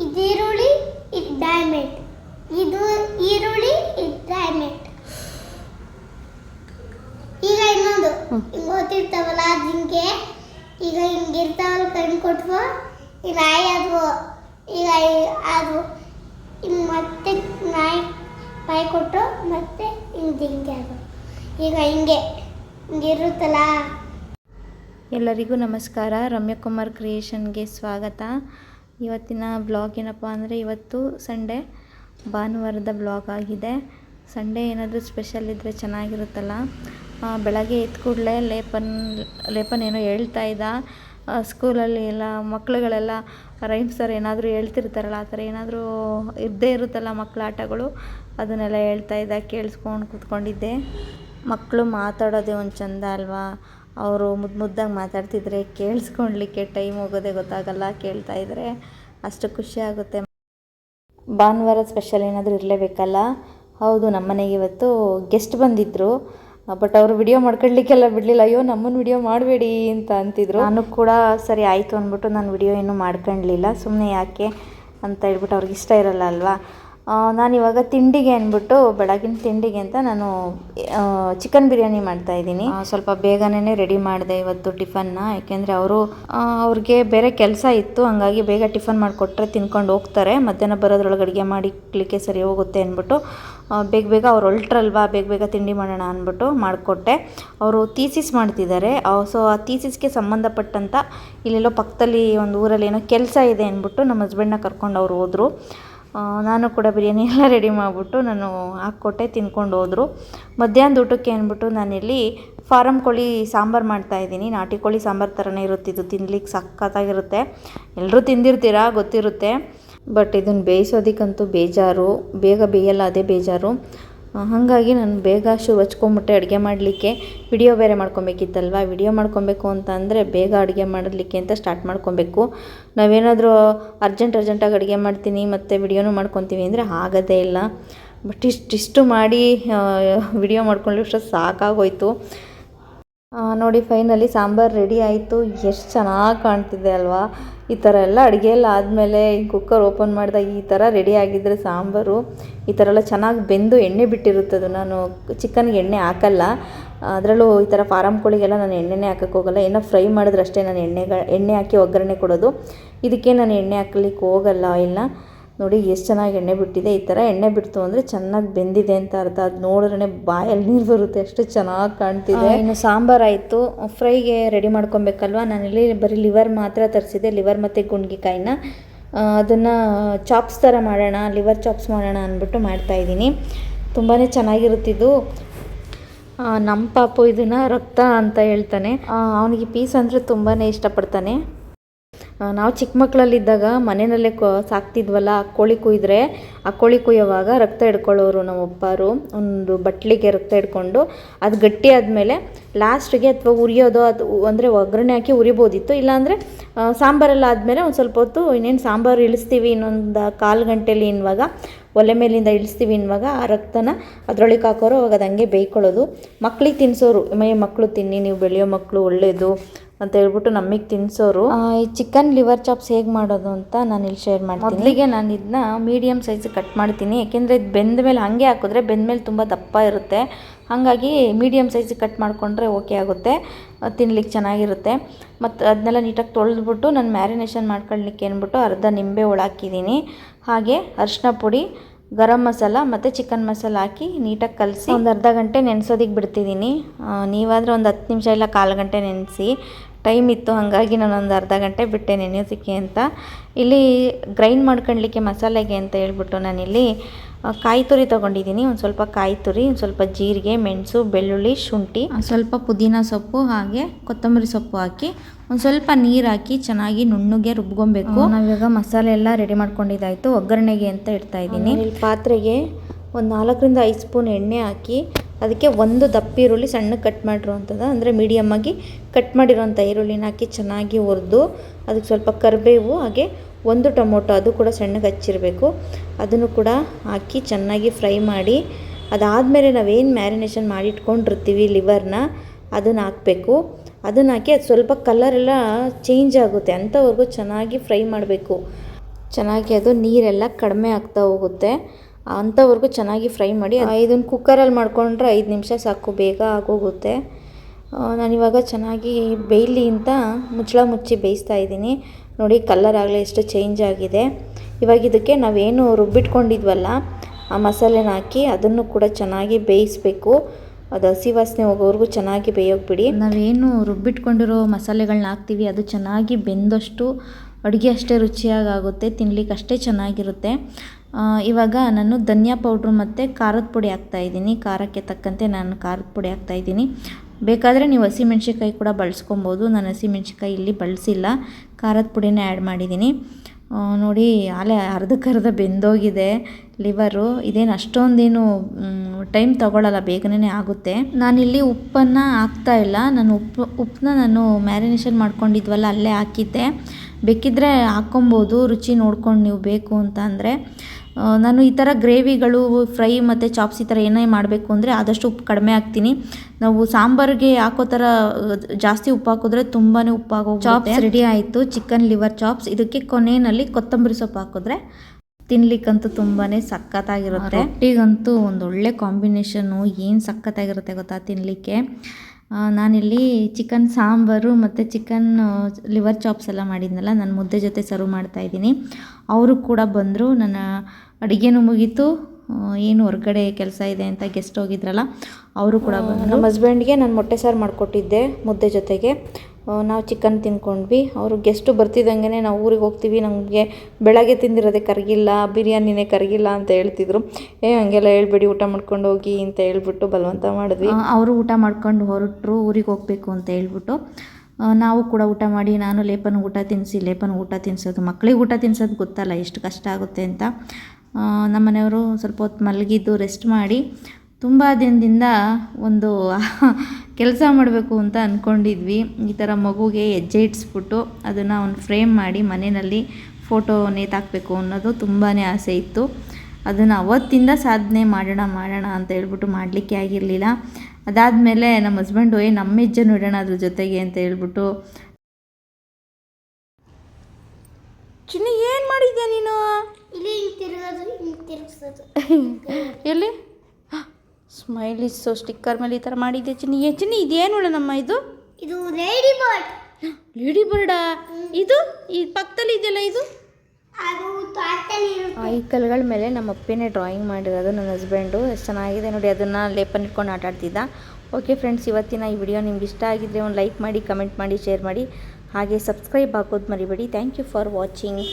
ಇದು ಈರುಳ್ಳಿ ಇದು ಡೈಮೆಂಡ್ ಇದು ಈರುಳ್ಳಿ ಇದು ಡೈಮೆಟ್ ಈಗ ಇನ್ನೊಂದು. ಹಿಂಗ್ ಓದ್ತಿರ್ತಾವಲ್ಲ ಜಿಂಕೆ? ಈಗ ಹಿಂಗಿರ್ತಾವಲ್ಲ ಕಣ್ಣು ಕೊಟ್ವು? ಈ ನಾಯಿ ಅದು ಈಗ ಅದು ಆದ್ವು. ಮತ್ತೆ ನಾಯಿ ಬಾಯಿ ಕೊಟ್ಟು ಮತ್ತೆ ಹಿಂಗೆ ಜಿಂಕೆ ಅದು ಈಗ ಹಿಂಗೆ. ಹಿಂಗಿರುತ್ತಲ್ಲ ಎಲ್ಲರಿಗೂ ನಮಸ್ಕಾರ. ರಮ್ಯಕುಮಾರ್ ಕ್ರಿಯೇಷನ್ಗೆ ಸ್ವಾಗತ. ಇವತ್ತಿನ ಬ್ಲಾಗ್ ಏನಪ್ಪ ಅಂದರೆ ಇವತ್ತು ಸಂಡೇ ಭಾನುವಾರದ ಬ್ಲಾಗ್ ಆಗಿದೆ. ಸಂಡೇ ಏನಾದರೂ ಸ್ಪೆಷಲ್ ಇದ್ದರೆ ಚೆನ್ನಾಗಿರುತ್ತಲ್ಲ? ಬೆಳಗ್ಗೆ ಎದ್ದ ಕೂಡಲೇ ಲೇಪನ್ ಲೇಪನ್ ಏನೋ ಹೇಳ್ತಾ ಇದ್ದ. ಸ್ಕೂಲಲ್ಲಿ ಎಲ್ಲ ಮಕ್ಕಳುಗಳೆಲ್ಲ ರೈಮ್ಸ್ ಸರ್ ಏನಾದರೂ ಹೇಳ್ತಿರ್ತಾರಲ್ಲ, ಆ ಥರ ಏನಾದರೂ ಇದ್ದೇ ಇರುತ್ತಲ್ಲ ಮಕ್ಕಳ ಆಟಗಳು? ಅದನ್ನೆಲ್ಲ ಹೇಳ್ತಾ ಇದ್ದ, ಕೇಳಿಸ್ಕೊಂಡು ಕೂತ್ಕೊಂಡಿದ್ದೆ. ಮಕ್ಕಳು ಮಾತಾಡೋದೇ ಒಂದು ಚಂದ ಅಲ್ವಾ? ಅವರು ಮುದ್ದು ಮುದ್ದಾಗಿ ಮಾತಾಡ್ತಿದ್ರೆ ಕೇಳಿಸ್ಕೊಳ್ಲಿಕ್ಕೆ ಟೈಮ್ ಹೋಗೋದೇ ಗೊತ್ತಾಗಲ್ಲ, ಕೇಳ್ತಾ ಇದ್ರೆ ಅಷ್ಟು ಖುಷಿ ಆಗುತ್ತೆ. ಭಾನುವಾರ ಸ್ಪೆಷಲ್ ಏನಾದರೂ ಇರಲೇಬೇಕಲ್ಲ? ಹೌದು, ನಮ್ಮನೆಗೆ ಇವತ್ತು ಗೆಸ್ಟ್ ಬಂದಿದ್ದರು ಬಟ್ ಅವರು ವಿಡಿಯೋ ಮಾಡ್ಕೊಳ್ಲಿಕ್ಕೆಲ್ಲ ಬಿಡಲಿಲ್ಲ. ಅಯ್ಯೋ ನಮ್ಮನ್ನು ವಿಡಿಯೋ ಮಾಡಬೇಡಿ ಅಂತ ಅಂತಿದ್ರು. ನಾನು ಕೂಡ ಸರಿ ಆಯಿತು ಅಂದ್ಬಿಟ್ಟು ನಾನು ವಿಡಿಯೋ ಏನೂ ಮಾಡ್ಕೊಳ್ಲಿಲ್ಲ ಸುಮ್ಮನೆ ಯಾಕೆ ಅಂತ ಹೇಳ್ಬಿಟ್ಟು ಅವ್ರಿಗೆ ಇಷ್ಟ ಇರಲ್ಲ ಅಲ್ವಾ? ನಾನು ಇವಾಗ ತಿಂಡಿಗೆ ಅಂದ್ಬಿಟ್ಟು ಬೆಳಗಿನ ತಿಂಡಿಗೆ ಅಂತ ನಾನು ಚಿಕನ್ ಬಿರಿಯಾನಿ ಮಾಡ್ತಾ ಇದ್ದೀನಿ. ಸ್ವಲ್ಪ ಬೇಗನೆ ರೆಡಿ ಮಾಡಿದೆ ಇವತ್ತು ಟಿಫನ್ನ ಯಾಕೆಂದರೆ ಅವರು ಅವ್ರಿಗೆ ಬೇರೆ ಕೆಲಸ ಇತ್ತು. ಹಂಗಾಗಿ ಬೇಗ ಟಿಫನ್ ಮಾಡಿಕೊಟ್ರೆ ತಿನ್ಕೊಂಡು ಹೋಗ್ತಾರೆ. ಮಧ್ಯಾಹ್ನ ಬರೋದ್ರೊಳಗೆ ಅಡುಗೆ ಮಾಡಿಕ್ಲಿಕ್ಕೆ ಸರಿ ಹೋಗುತ್ತೆ ಅಂದ್ಬಿಟ್ಟು ಬೇಗ ಬೇಗ ಅವ್ರು ಹೊಲ್ಟ್ರಲ್ವಾ, ಬೇಗ ಬೇಗ ತಿಂಡಿ ಮಾಡೋಣ ಅಂದ್ಬಿಟ್ಟು ಮಾಡಿಕೊಟ್ಟೆ. ಅವರು ತೀಸಿಸ್ ಮಾಡ್ತಿದ್ದಾರೆ. ಸೊ ಆ ತೀಸಿಸ್ಗೆ ಸಂಬಂಧಪಟ್ಟಂಥ ಇಲ್ಲೆಲ್ಲೋ ಪಕ್ಕದಲ್ಲಿ ಒಂದು ಊರಲ್ಲಿ ಏನೋ ಕೆಲಸ ಇದೆ ಅಂದ್ಬಿಟ್ಟು ನಮ್ಮ ಹಸ್ಬೆಂಡ್ನ ಕರ್ಕೊಂಡು ಅವ್ರು ಹೋದರು. ನಾನು ಕೂಡ ಬಿರಿಯಾನಿ ಎಲ್ಲ ರೆಡಿ ಮಾಡಿಬಿಟ್ಟು ನಾನು ಹಾಕ್ಕೊಟ್ಟೆ, ತಿನ್ಕೊಂಡು ಹೋದರು. ಮಧ್ಯಾಹ್ನದ ಊಟಕ್ಕೆ ಅಂದ್ಬಿಟ್ಟು ನಾನಿಲ್ಲಿ ಫಾರಮ್ ಕೋಳಿ ಸಾಂಬಾರು ಮಾಡ್ತಾಯಿದ್ದೀನಿ ನಾಟಿ ಕೋಳಿ ಸಾಂಬಾರು ಥರನೇ ಇರುತ್ತಿದ್ದು ತಿನ್ಲಿಕ್ಕೆ ಸಖತ್ತಾಗಿರುತ್ತೆ. ಎಲ್ಲರೂ ತಿಂದಿರ್ತೀರಾ? ಗೊತ್ತಿರುತ್ತೆ. ಬಟ್ ಇದನ್ನು ಬೇಯಿಸೋದಕ್ಕಂತೂ ಬೇಜಾರು. ಬೇಗ ಬೇಯಲ್ಲ, ಅದೇ ಬೇಜಾರು. ಹಾಗಾಗಿ ನಾನು ಬೇಗ ಶು ಹಚ್ಕೊಂಬಿಟ್ಟೆ ಅಡುಗೆ ಮಾಡಲಿಕ್ಕೆ. ವಿಡಿಯೋ ಬೇರೆ ಮಾಡ್ಕೊಬೇಕಿತ್ತಲ್ವ? ವಿಡಿಯೋ ಮಾಡ್ಕೊಬೇಕು ಅಂತ ಅಂದರೆ ಬೇಗ ಅಡುಗೆ ಮಾಡಲಿಕ್ಕೆ ಅಂತ ಸ್ಟಾರ್ಟ್ ಮಾಡ್ಕೊಬೇಕು. ನಾವೇನಾದರೂ ಅರ್ಜೆಂಟ್ ಅರ್ಜೆಂಟಾಗಿ ಅಡುಗೆ ಮಾಡ್ತೀನಿ ಮತ್ತು ವಿಡಿಯೋನೂ ಮಾಡ್ಕೊತೀವಿ ಅಂದರೆ ಆಗೋದೇ ಇಲ್ಲ. ಬಟ್ ಇಷ್ಟಿಷ್ಟು ಮಾಡಿ ವಿಡಿಯೋ ಮಾಡ್ಕೊಂಡ್ರೆ ಸಾಕಾಗೋಯ್ತು. ಸಾಕಾಗೋಯಿತು ನೋಡಿ, ಫೈನಲಿ ಸಾಂಬಾರು ರೆಡಿ ಆಯಿತು. ಎಷ್ಟು ಚೆನ್ನಾಗಿ ಕಾಣ್ತಿದೆ ಅಲ್ವಾ? ಈ ಥರ ಎಲ್ಲ ಅಡುಗೆ ಎಲ್ಲ ಆದಮೇಲೆ ಕುಕ್ಕರ್ ಓಪನ್ ಮಾಡಿದಾಗ ಈ ಥರ ರೆಡಿ ಆಗಿದ್ದರೆ ಸಾಂಬಾರು, ಈ ಥರ ಎಲ್ಲ ಚೆನ್ನಾಗಿ ಬೆಂದು ಎಣ್ಣೆ ಬಿಟ್ಟಿರುತ್ತದು ನಾನು ಚಿಕನ್ಗೆ ಎಣ್ಣೆ ಹಾಕಲ್ಲ. ಅದರಲ್ಲೂ ಈ ಥರ ಫಾರಮ್ ಕೋಳಿಗೆಲ್ಲ ನಾನು ಎಣ್ಣೆನೇ ಹಾಕಕ್ಕೆ ಹೋಗಲ್ಲ. ಏನೋ ಫ್ರೈ ಮಾಡಿದ್ರೆ ಅಷ್ಟೇ ನಾನು ಎಣ್ಣೆಗ ಎಣ್ಣೆ ಹಾಕಿ ಒಗ್ಗರಣೆ ಕೊಡೋದು. ಇದಕ್ಕೆ ನಾನು ಎಣ್ಣೆ ಹಾಕ್ಲಿಕ್ಕೆ ಹೋಗಲ್ಲ ಆಯಿಲ್ನ ನೋಡಿ ಎಷ್ಟು ಚೆನ್ನಾಗಿ ಎಣ್ಣೆ ಬಿಟ್ಟಿದೆ. ಈ ಥರ ಎಣ್ಣೆ ಬಿಡ್ತು ಅಂದರೆ ಚೆನ್ನಾಗಿ ಬೆಂದಿದೆ ಅಂತ ಅರ್ಥ. ಅದು ನೋಡಿದ್ರೆ ಬಾಯಲ್ಲಿ ನೀರು ಬರುತ್ತೆ. ಅಷ್ಟು ಚೆನ್ನಾಗಿ ಕಾಣ್ತಿದೆ. ಇನ್ನು ಸಾಂಬಾರು ಆಯಿತು. ಫ್ರೈಗೆ ರೆಡಿ ಮಾಡ್ಕೊಬೇಕಲ್ವಾ? ನಾನಿಲ್ಲಿ ಬರೀ ಲಿವರ್ ಮಾತ್ರ ತರಿಸಿದೆ ಲಿವರ್ ಮತ್ತು ಗುಂಡ್ಗಿಕಾಯಿನ. ಅದನ್ನು ಚಾಪ್ಸ್ ಥರ ಮಾಡೋಣ ಲಿವರ್ ಚಾಪ್ಸ್ ಮಾಡೋಣ ಅಂದ್ಬಿಟ್ಟು ಮಾಡ್ತಾಯಿದ್ದೀನಿ ತುಂಬಾ ಚೆನ್ನಾಗಿರುತ್ತಿದ್ದು ನಮ್ಮ ಪಾಪು ಇದನ್ನು ರಕ್ತ ಅಂತ ಹೇಳ್ತಾನೆ. ಅವನಿಗೆ ಪೀಸ್ ಅಂದರೆ ತುಂಬಾ ಇಷ್ಟಪಡ್ತಾನೆ. ನಾವು ಚಿಕ್ಕ ಮಕ್ಕಳಲ್ಲಿದ್ದಾಗ ಮನೆಯಲ್ಲೇ ಕೊ, ಸಾಕ್ತಿದ್ವಲ್ಲ, ಆ ಕೋಳಿ ಕುಯ್ದ್ರೆ, ಆ ಕೋಳಿ ಕುಯ್ಯೋವಾಗ ರಕ್ತ ಹಿಡ್ಕೊಳ್ಳೋರು ನಮ್ಮ ಅಪ್ಪಾರು ಒಂದು ಬಟ್ಲಿಗೆ ರಕ್ತ ಹಿಡ್ಕೊಂಡು, ಅದು ಗಟ್ಟಿ ಆದಮೇಲೆ ಲಾಸ್ಟಿಗೆ ಅಥವಾ ಉರಿಯೋದು, ಅದು ಅಂದರೆ ಒಗ್ಗರಣೆ ಹಾಕಿ ಉರಿಬೋದಿತ್ತು. ಇಲ್ಲಾಂದರೆ ಸಾಂಬಾರೆಲ್ಲ ಆದಮೇಲೆ ಒಂದು ಸ್ವಲ್ಪ ಹೊತ್ತು ಇನ್ನೇನು ಸಾಂಬಾರು ಇಳಿಸ್ತೀವಿ, ಇನ್ನೊಂದು ಕಾಲು ಗಂಟೆಲಿ ಇನ್ವಾಗ, ಒಲೆ ಮೇಲಿಂದ ಇಳಿಸ್ತೀವಿ ಇನ್ನುವಾಗ ಆ ರಕ್ತನ ಅದರೊಳಗೆ ಹಾಕೋರು, ಅವಾಗ ಅದು ಹಂಗೆ ಬೇಯ್ಕೊಳ್ಳೋದು. ಮಕ್ಳಿಗೆ ತಿನ್ನಿಸೋರು ಮೈ ಮಕ್ಕಳು ತಿನ್ನಿ, ನೀವು ಬೆಳೆಯೋ ಮಕ್ಕಳು ಒಳ್ಳೆಯದು ಅಂತ ಹೇಳ್ಬಿಟ್ಟು ನಮಗೆ ತಿನ್ಸೋರು. ಈ ಚಿಕನ್ ಲಿವರ್ ಚಾಪ್ಸ್ ಹೇಗೆ ಮಾಡೋದು ಅಂತ ನಾನು ಇಲ್ಲಿ ಶೇರ್ ಮಾಡ್ತೀನಿ. ಮೊದಲಿಗೆ ನಾನು ಇದನ್ನ ಮೀಡಿಯಮ್ ಸೈಜ್ ಕಟ್ ಮಾಡ್ತೀನಿ. ಯಾಕೆಂದರೆ ಇದು ಬೆಂದ ಮೇಲೆ ಹಾಗೆ ಹಾಕಿದ್ರೆ ಬೆಂದ ಮೇಲೆ ತುಂಬ ದಪ್ಪ ಇರುತ್ತೆ. ಹಾಗಾಗಿ ಮೀಡಿಯಮ್ ಸೈಜ್ ಕಟ್ ಮಾಡಿಕೊಂಡ್ರೆ ಓಕೆ ಆಗುತ್ತೆ. ತಿನ್ಲಿಕ್ಕೆ ಚೆನ್ನಾಗಿರುತ್ತೆ. ಮತ್ತು ಅದನ್ನೆಲ್ಲ ನೀಟಾಗಿ ತೊಳೆದ್ಬಿಟ್ಟು ನಾನು ಮ್ಯಾರಿನೇಷನ್ ಮಾಡ್ಕೊಳ್ಳಿಕ್ಕೆ ಅಂದ್ಬಿಟ್ಟು ಅರ್ಧ ನಿಂಬೆ ಒಳಾಕಿದ್ದೀನಿ ಹಾಕಿದ್ದೀನಿ ಹಾಗೆ ಅರಿಶಿನ ಪುಡಿ ಗರಂ ಮಸಾಲ ಮತ್ತು ಚಿಕನ್ ಮಸಾಲ ಹಾಕಿ ನೀಟಾಗಿ ಕಲಸಿ ಒಂದು ಅರ್ಧ ಗಂಟೆ ನೆನೆಸೋದಕ್ಕೆ ಬಿಡ್ತಿದ್ದೀನಿ ನೀವಾದರೆ ಒಂದು ಹತ್ತು ನಿಮಿಷ ಇಲ್ಲ ಕಾಲು ಗಂಟೆ ನೆನೆಸಿ. ಟೈಮ್ ಇತ್ತು ಹಾಗಾಗಿ ನಾನು ಒಂದು ಅರ್ಧ ಗಂಟೆ ಬಿಟ್ಟೆ ನೆನೆಯೋದಕ್ಕೆ ಅಂತ. ಇಲ್ಲಿ ಗ್ರೈಂಡ್ ಮಾಡ್ಕೊಳ್ಲಿಕ್ಕೆ ಮಸಾಲೆಗೆ ಅಂತ ಹೇಳ್ಬಿಟ್ಟು ನಾನಿಲ್ಲಿ ಕಾಯಿ ತುರಿ ತೊಗೊಂಡಿದ್ದೀನಿ. ಒಂದು ಸ್ವಲ್ಪ ಕಾಯಿ ತುರಿ ಒಂದು ಸ್ವಲ್ಪ ಜೀರಿಗೆ ಮೆಣಸು ಬೆಳ್ಳುಳ್ಳಿ ಶುಂಠಿ ಸ್ವಲ್ಪ ಪುದೀನ ಸೊಪ್ಪು ಹಾಗೆ ಕೊತ್ತಂಬರಿ ಸೊಪ್ಪು ಹಾಕಿ ಒಂದು ಸ್ವಲ್ಪ ನೀರು ಹಾಕಿ ಚೆನ್ನಾಗಿ ನುಣ್ಣಗೆ ರುಬ್ಕೊಬೇಕು. ನಾವಿವಾಗ ಮಸಾಲೆ ಎಲ್ಲ ರೆಡಿ ಮಾಡ್ಕೊಂಡಿದ್ದಾಯಿತು ಒಗ್ಗರಣೆಗೆ ಅಂತ ಇಡ್ತಾ ಇದ್ದೀನಿ. ಪಾತ್ರೆಗೆ ಒಂದು ನಾಲ್ಕರಿಂದ ಐದು ಸ್ಪೂನ್ ಎಣ್ಣೆ ಹಾಕಿ ಅದಕ್ಕೆ ಒಂದು ದಪ್ಪ ಈರುಳ್ಳಿ ಸಣ್ಣ ಕಟ್ ಮಾಡಿರುವಂಥದ್ದು. ಅಂದರೆ ಮೀಡಿಯಮ್ಮಾಗಿ ಕಟ್ ಮಾಡಿರೋಂಥ ಈರುಳ್ಳಿನ ಹಾಕಿ ಚೆನ್ನಾಗಿ ಹುರಿದು, ಅದಕ್ಕೆ ಸ್ವಲ್ಪ ಕರಿಬೇವು, ಹಾಗೆ ಒಂದು ಟೊಮೊಟೊ, ಅದು ಕೂಡ ಸಣ್ಣಗೆ ಹಚ್ಚಿರಬೇಕು. ಅದನ್ನು ಕೂಡ ಹಾಕಿ ಚೆನ್ನಾಗಿ ಫ್ರೈ ಮಾಡಿ, ಅದಾದಮೇಲೆ ನಾವೇನು ಮ್ಯಾರಿನೇಷನ್ ಮಾಡಿ ಇಟ್ಕೊಂಡಿರ್ತೀವಿ ಲಿವರ್ನ, ಅದನ್ನು ಹಾಕಬೇಕು. ಅದನ್ನು ಹಾಕಿ ಅದು ಸ್ವಲ್ಪ ಕಲರ್ ಎಲ್ಲ ಚೇಂಜ್ ಆಗುತ್ತೆ, ಅಂಥವರೆಗೂ ಚೆನ್ನಾಗಿ ಫ್ರೈ ಮಾಡಬೇಕು. ಚೆನ್ನಾಗಿ ಅದು ನೀರೆಲ್ಲ ಕಡಿಮೆ ಆಗ್ತಾ ಹೋಗುತ್ತೆ. ಅಂಥವರೆಗೂ ಚೆನ್ನಾಗಿ ಫ್ರೈ ಮಾಡಿ ಇದನ್ನು ಕುಕ್ಕರಲ್ಲಿ ಮಾಡಿಕೊಂಡ್ರೆ ಐದು ನಿಮಿಷ ಸಾಕು ಬೇಗ ಆಗೋಗುತ್ತೆ. ನಾನಿವಾಗ ಚೆನ್ನಾಗಿ ಬೇಯಲಿ ಅಂತ ಮುಚ್ಚಳ ಮುಚ್ಚಿ ಬೇಯಿಸ್ತಾ ಇದ್ದೀನಿ. ನೋಡಿ ಕಲ್ಲರ್ ಆಗಲಿ ಎಷ್ಟು ಚೇಂಜ್ ಆಗಿದೆ. ಇವಾಗ ಇದಕ್ಕೆ ನಾವೇನು ರುಬ್ಬಿಟ್ಕೊಂಡಿದ್ವಲ್ಲ ಆ ಮಸಾಲೆನ ಹಾಕಿ ಅದನ್ನು ಕೂಡ ಚೆನ್ನಾಗಿ ಬೇಯಿಸಬೇಕು. ಅದು ಹಸಿ ವಾಸನೆ ಹೋಗೋವರೆಗೂ ಚೆನ್ನಾಗಿ ಬೇಯೋಕೆ ಬಿಡಿ. ನಾವೇನು ರುಬ್ಬಿಟ್ಕೊಂಡಿರೋ ಮಸಾಲೆಗಳನ್ನ ಹಾಕ್ತೀವಿ ಅದು ಚೆನ್ನಾಗಿ ಬೆಂದಷ್ಟು ಅಡುಗೆ ಅಷ್ಟೇ ರುಚಿಯಾಗಿ ಆಗುತ್ತೆ ತಿನ್ಲಿಕ್ಕೆ ಅಷ್ಟೇ ಚೆನ್ನಾಗಿರುತ್ತೆ. ಇವಾಗ ನಾನು ಧನಿಯಾ ಪೌಡ್ರು ಮತ್ತು ಖಾರದ ಪುಡಿ ಹಾಕ್ತಾಯಿದ್ದೀನಿ ಖಾರಕ್ಕೆ ತಕ್ಕಂತೆ ನಾನು ಖಾರದ ಪುಡಿ ಹಾಕ್ತಾಯಿದ್ದೀನಿ ಬೇಕಾದರೆ ನೀವು ಹಸಿಮೆಣ್ಸಿಕಾಯಿ ಕೂಡ ಬಳಸ್ಕೊಬೋದು. ನಾನು ಹಸಿಮೆಣ್ಸಿಕಾಯಿ ಇಲ್ಲಿ ಬಳಸಿಲ್ಲ. ಖಾರದ ಪುಡಿನೇ ಆ್ಯಡ್ ಮಾಡಿದ್ದೀನಿ. ನೋಡಿ, ಆಲೆ ಅರ್ಧಕ್ಕರ್ಧ ಬೆಂದೋಗಿದೆ ಲಿವರು ಇದೇನು ಅಷ್ಟೊಂದೇನು ಟೈಮ್ ತಗೊಳ್ಳಲ್ಲ ಬೇಗನೆ ಆಗುತ್ತೆ. ನಾನಿಲ್ಲಿ ಉಪ್ಪನ್ನು ಹಾಕ್ತಾ ಇಲ್ಲ. ನಾನು ಉಪ್ಪು, ಉಪ್ಪನ್ನ ನಾನು ಮ್ಯಾರಿನೇಷನ್ ಮಾಡ್ಕೊಂಡಿದ್ವಲ್ಲ, ಅಲ್ಲೇ ಹಾಕಿದ್ದೆ. ಬೇಕಿದ್ದರೆ ಹಾಕ್ಕೊಬೋದು ರುಚಿ ನೋಡ್ಕೊಂಡು ನೀವು ಬೇಕು ಅಂತ ಅಂದರೆ ನಾನು ಈ ಥರ ಗ್ರೇವಿಗಳು ಫ್ರೈ ಮತ್ತು ಚಾಪ್ಸ್ ಈ ಥರ ಏನೇ ಮಾಡಬೇಕು ಅಂದರೆ ಆದಷ್ಟು ಉಪ್ಪು ಕಡಿಮೆ ಹಾಕ್ತೀನಿ. ನಾವು ಸಾಂಬಾರಿಗೆ ಹಾಕೋ ಥರ ಜಾಸ್ತಿ ಉಪ್ಪು ಹಾಕಿದ್ರೆ ತುಂಬಾ ಉಪ್ಪಾಗೋ ಚಾಪ್ಸ್ ರೆಡಿ ಆಯಿತು ಚಿಕನ್ ಲಿವರ್ ಚಾಪ್ಸ್ ಇದಕ್ಕೆ ಕೊನೆಯಲ್ಲಿ ಕೊತ್ತಂಬರಿ ಸೊಪ್ಪು ಹಾಕಿದ್ರೆ ತಿನ್ಲಿಕ್ಕಂತೂ ತುಂಬಾ ಸಖತ್ತಾಗಿರುತ್ತೆ. ರೊಟ್ಟಿಗಂತೂ ಒಂದು ಒಳ್ಳೆ ಕಾಂಬಿನೇಷನ್ನು ಏನು ಸಖತ್ತಾಗಿರುತ್ತೆ ಗೊತ್ತಾ ತಿನ್ನಲಿಕ್ಕೆ ನಾನಿಲ್ಲಿ ಚಿಕನ್ ಸಾಂಬಾರು ಮತ್ತು ಚಿಕನ್ ಲಿವರ್ ಚಾಪ್ಸ್ ಎಲ್ಲ ಮಾಡಿದ್ನಲ್ಲ ನಾನು ಮುದ್ದೆ ಜೊತೆ ಸರ್ವ್ ಮಾಡ್ತಾ ಇದ್ದೀನಿ. ಅವರು ಕೂಡ ಬಂದರು ನನ್ನ ಅಡುಗೆನೂ ಮುಗೀತು ಏನು ಹೊರಗಡೆ ಕೆಲಸ ಇದೆ ಅಂತ ಗೆಸ್ಟ್ ಹೋಗಿದ್ರಲ್ಲ ಅವರು ಕೂಡ ಬಂದರು. ನಮ್ಮ ಹಸ್ಬೆಂಡ್ಗೆ ನಾನು ಮೊಟ್ಟೆ ಸಾರು ಮಾಡಿಕೊಟ್ಟಿದ್ದೆ ಮುದ್ದೆ ಜೊತೆಗೆ. ನಾವು ಚಿಕನ್ ತಿಂದ್ಕೊಂಡ್ವಿ. ಅವರು ಗೆಸ್ಟು ಬರ್ತಿದ್ದಂಗೆ ನಾವು ಊರಿಗೆ ಹೋಗ್ತೀವಿ. ನಮಗೆ ಬೆಳಗ್ಗೆ ತಿಂದಿರೋದೇ ಕರಗಿಲ್ಲ, ಬಿರಿಯಾನಿನೇ ಕರಗಿಲ್ಲ ಅಂತ ಹೇಳ್ತಿದ್ರು. ಏ, ಹಂಗೆಲ್ಲ ಹೇಳ್ಬೇಡಿ, ಊಟ ಮಾಡ್ಕೊಂಡು ಹೋಗಿ ಅಂತ ಹೇಳ್ಬಿಟ್ಟು ಬಲವಂತ ಮಾಡಿದ್ವಿ. ಅವರು ಊಟ ಮಾಡ್ಕೊಂಡು ಹೊರಟರು, ಊರಿಗೆ ಹೋಗಬೇಕು ಅಂತ ಹೇಳ್ಬಿಟ್ಟು. ನಾವು ಕೂಡ ಊಟ ಮಾಡಿ, ನಾನು ಲೇಪನ ಊಟ ತಿನ್ನಿಸಿ ಲೇಪನ ಊಟ ತಿನ್ನಿಸೋದು ಮಕ್ಕಳಿಗೆ ಊಟ ತಿನ್ನಿಸೋದು ಗೊತ್ತಲ್ಲ, ಎಷ್ಟು ಕಷ್ಟ ಆಗುತ್ತೆ ಅಂತ. ನಮ್ಮ ನಮ್ಮನೆಯವರು ಸ್ವಲ್ಪ ಹೊತ್ತು ಮಲಗಿದ್ದು ರೆಸ್ಟ್ ಮಾಡಿ ತುಂಬ ದಿನದಿಂದ ಒಂದು ಕೆಲಸ ಮಾಡಬೇಕು ಅಂತ ಅಂದ್ಕೊಂಡಿದ್ವಿ ಈ ಥರ ಮಗುಗೆ ಹೆಜ್ಜೆ ಇಟ್ಸ್ಬಿಟ್ಟು ಅದನ್ನು ಒಂದು ಫ್ರೇಮ್ ಮಾಡಿ ಮನೆಯಲ್ಲಿ ಫೋಟೋ ನೇತಾಕಬೇಕು ಅನ್ನೋದು ತುಂಬಾ ಆಸೆ ಇತ್ತು. ಅದನ್ನು ಅವತ್ತಿಂದ ಸಾಧನೆ ಮಾಡೋಣ ಮಾಡೋಣ ಅಂತ ಹೇಳ್ಬಿಟ್ಟು ಮಾಡಲಿಕ್ಕೆ ಆಗಿರಲಿಲ್ಲ. ಅದಾದಮೇಲೆ ನಮ್ಮ ಹಸ್ಬೆಂಡು ಏ ನಮ್ಮ ಹೆಜ್ಜೆ ಇಡೋಣ ಅದ್ರ ಜೊತೆಗೆ ಅಂತ ಹೇಳ್ಬಿಟ್ಟು ಚಿನ್ನಿ ಏನು ಮಾಡಿದ್ಯಾ ನೀನು? ಎಲ್ಲಿ? ಸ್ಮೈಲಿಸ್ ಸ್ಟಿಕ್ಕರ್ ಮೇಲೆ ಈ ಥರ ಮಾಡಿದ್ದೆ ಚಿನ್ನಿ? ಏ ಚಿನ್ನಿ ಇದೇನು ನಮ್ಮ ಇದು? ಇದು ಲೇಡಿ ಬರ್ಡ್. ಲೇಡಿ ಬರ್ಡಾ? ಇದು? ಈ ಪಕ್ಕದಲ್ಲಿ ಇದೆಯಲ್ಲ ಇದು? ಅದು ತೋಟದಲ್ಲಿ ಇರುತ್ತೆ. ಈ ಕಲ್ಗಳ ಮೇಲೆ ನಮ್ಮ ಅಪ್ಪನೇ ಡ್ರಾಯಿಂಗ್ ಮಾಡಿರೋದು ನನ್ನ ಹಸ್ಬೆಂಡು ಎಷ್ಟು ಚೆನ್ನಾಗಿದೆ ನೋಡಿ ಅದನ್ನು ಲೇಪನ್ ಇಟ್ಕೊಂಡು ಆಟ ಆಡ್ತಿದ್ದ. ಓಕೆ ಫ್ರೆಂಡ್ಸ್ ಇವತ್ತಿನ ಈ ವಿಡಿಯೋ ನಿಮ್ಗೆ ಇಷ್ಟ ಆಗಿದ್ದರೆ ಒಂದು ಲೈಕ್ ಮಾಡಿ ಕಮೆಂಟ್ ಮಾಡಿ ಶೇರ್ ಮಾಡಿ. ಹಾಗೆ ಸಬ್ಸ್ಕ್ರೈಬ್ ಹಾಕೋದು ಮರಿಬೇಡಿ. Thank you for watching